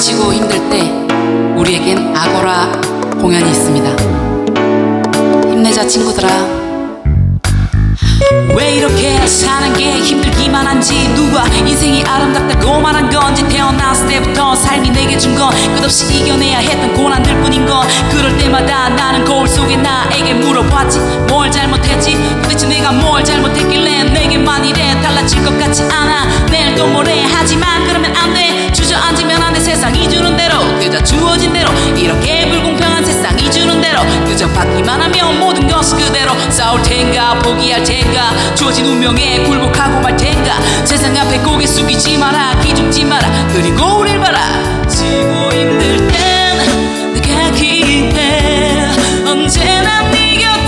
지치고 힘들 때 우리에겐 아고라 공연이 있습니다. 힘내자 친구들아. 왜 이렇게 사는 게 힘들기만 한지 누가 인생이 아름답다고 말한 건지 태어났을 때부터 삶이 내게 준 건 끝없이 이겨내야 했던 고난들 뿐인 건 그럴 때마다 나는 거울 속에 나에게 물어봤지 뭘 잘못했지 도대체 내가 뭘 잘못 하며 모든 것을 그대로 싸울 텐가 포기할 텐가 주어진 운명에 굴복하고 말 텐가. 세상 앞에 고개 숙이지 마라 기죽지 마라 그리고 우릴 봐라. 지고 힘들 땐 내가 기대 언제나 네 곁에